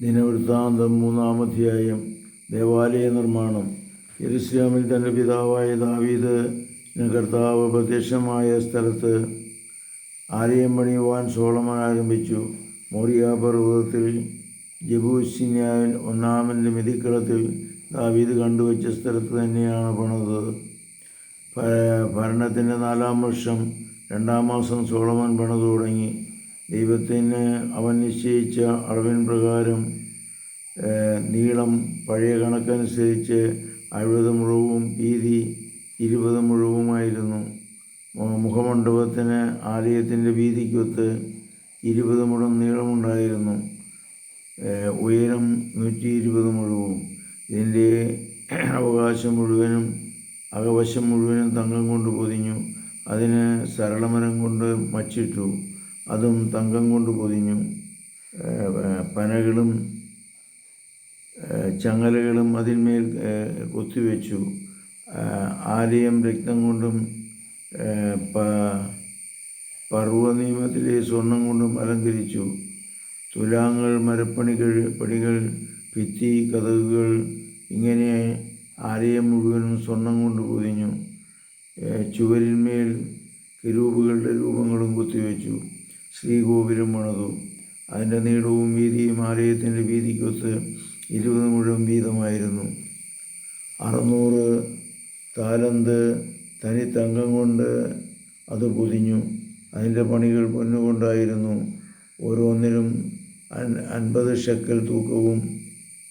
ദിനവൃത്താന്തം മൂന്നാമധ്യായം ദേവാലയ നിർമ്മാണം. യരുസ്ലാമിൽ തന്റെ പിതാവായ ദാവീദ് കർത്താവ് പ്രത്യക്ഷമായ സ്ഥലത്ത് ആലയം പണിയുവാൻ സോളമൻ ആരംഭിച്ചു. മോറിയ പർവതത്തിൽ ജബൂസിന്യാവിൻ ഒന്നാമന്റെ മിതിക്കളത്തിൽ ദാവീദ് കണ്ടുവച്ച സ്ഥലത്ത് തന്നെയാണ് പണത്. ഭരണത്തിന്റെ നാലാം വർഷം രണ്ടാം മാസം സോളമൻ പണിതു തുടങ്ങി. ദൈവത്തിന് അവൻ നിശ്ചയിച്ച അളവിൻ പ്രകാരം നീളം പഴയ കണക്കനുസരിച്ച് അഴുപത് മുഴവും വീതി ഇരുപത് മുഴവുമായിരുന്നു മുഖമണ്ഡപത്തിന് ആലയത്തിന്റെ വീതിക്കൊത്ത് ഇരുപത് മുഴം നീളമുണ്ടായിരുന്നു. ഉയരം നൂറ്റി ഇരുപത് മുഴവും ഇതിന്റെ അവകാശം മുഴുവനും അകവശം മുഴുവനും തങ്കം കൊണ്ട് പൊതിഞ്ഞു. അതിന് സരളമരം കൊണ്ട് മച്ചിട്ടു. അതും തങ്കം കൊണ്ട് പൊതിഞ്ഞു പനകളും ചങ്ങലകളും അതിന്മേൽ കൊത്തിവെച്ചു. ആലയം രക്തം കൊണ്ടും പർവ നിയമത്തിലെ പർവനിയമത്തിലെ സ്വർണം കൊണ്ടും അലങ്കരിച്ചു. തുലാങ്ങൾ മരപ്പണികൾ പണികൾ ഭിത്തി കഥകുകൾ ഇങ്ങനെ ആലയം മുഴുവനും സ്വർണം കൊണ്ട് പൊതിഞ്ഞു. ചുവരിന്മേൽ കിരൂപുകളുടെ രൂപങ്ങളും കുത്തിവെച്ചു. ശ്രീകോവിലും പണിതു. അതിന്റെ നീളവും വീതിയും ആലയത്തിന്റെ വീതിക്കൊത്ത് ഇരുപത് മുഴം വീതമായിരുന്നു. അറുന്നൂറ് താലന്ത് തനി തങ്കം കൊണ്ട് അത് പൊതിഞ്ഞു. അതിന്റെ പണികൾ പൊന്നുകൊണ്ടായിരുന്നു. ഓരോന്നിനും അൻ- അൻപത് ഷക്കൽ തൂക്കവും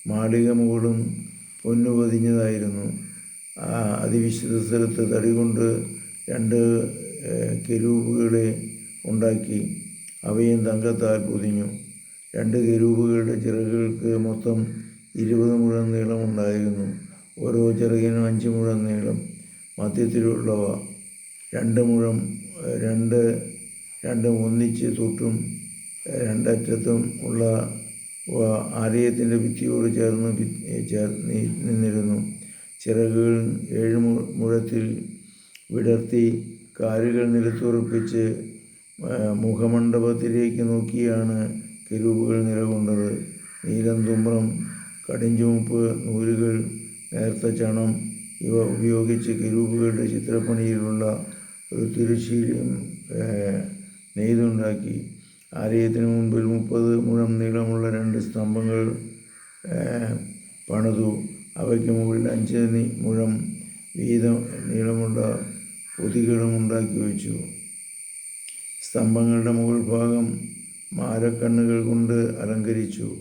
മാളിക മുകളും പൊന്നു പൊതിഞ്ഞതായിരുന്നു. അതിവിശുദ്ധ സ്ഥലത്ത് തടി കൊണ്ട് രണ്ട് കെരൂപുകളെ ഉണ്ടാക്കി. അവയും തങ്കത്താൽ പൊതിഞ്ഞു. രണ്ട് കെരൂബുകളുടെ ചിറകുകൾക്ക് മൊത്തം ഇരുപത് മുഴം നീളമുണ്ടായിരുന്നു ഓരോ ചിറകിനും അഞ്ച് മുഴം നീളം മധ്യത്തിലുള്ളവ. രണ്ട് മുഴം രണ്ട് രണ്ടും ഒന്നിച്ച് തൊട്ടും രണ്ടറ്റത്തും ഉള്ള ആലയത്തിന്റെ ഭിത്തിയോട് ചേർന്ന് ചേർന്ന് നിന്നിരുന്നു. ചിറകുകൾ ഏഴ് മുഴത്തിൽ വിടർത്തി കാലുകൾ നിലത്തുറപ്പിച്ച് മുഖമണ്ഡപത്തിലേക്ക് നോക്കിയാണ് കെരൂബുകൾ നിലകൊണ്ടത്. നീലം തുമ്പ്രം കടിഞ്ചുവപ്പ് നൂലുകൾ നേർത്ത ചണം ഇവ ഉപയോഗിച്ച് കെരൂബുകളുടെ ചിത്രപ്പണിയിലുള്ള ഒരു തിരുശീലം നെയ്തുണ്ടാക്കി. ആലയത്തിന് മുൻപിൽ മുപ്പത് മുഴം നീളമുള്ള രണ്ട് സ്തംഭങ്ങൾ പണിതു. അവയ്ക്ക് മുകളിൽ അഞ്ച് മുഴം വീതം നീളമുള്ള പൊതികളും ഉണ്ടാക്കി വെച്ചു. സ്തംഭങ്ങളുടെ മുകൾ ഭാഗം മാരക്കണ്ണുകൾ കൊണ്ട് അലങ്കരിച്ചു.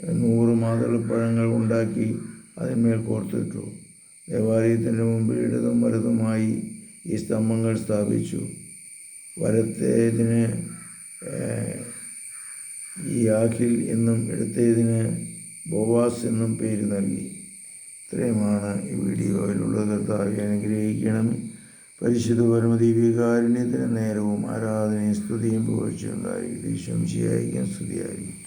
നൂറ് മാതളപ്പഴങ്ങൾ ഉണ്ടാക്കി അതിന്മേൽ കോർത്തിട്ടു. ദേവാലയത്തിന്റെ മുമ്പിൽ ഇടതും വലതുമായി ഈ സ്തംഭങ്ങൾ സ്ഥാപിച്ചു. വലത്തേതിന് ഈ യാഹിൽ എന്നും ഇടത്തേതിന് ബോവാസ് എന്നും പേര് നൽകി. ഇത്രയുമാണ് ഈ വീഡിയോയിലുള്ളത്. കർത്താവെ അനുഗ്രഹിക്കണം. പരിശുദ്ധ പരമദീപികാരുണ്യത്തിന് നേരവും ആരാധനയും സ്തുതിയും പുകഴ്ചയുണ്ടായിരിക്കും ശംശിയായിരിക്കും സ്തുതിയായിരിക്കും.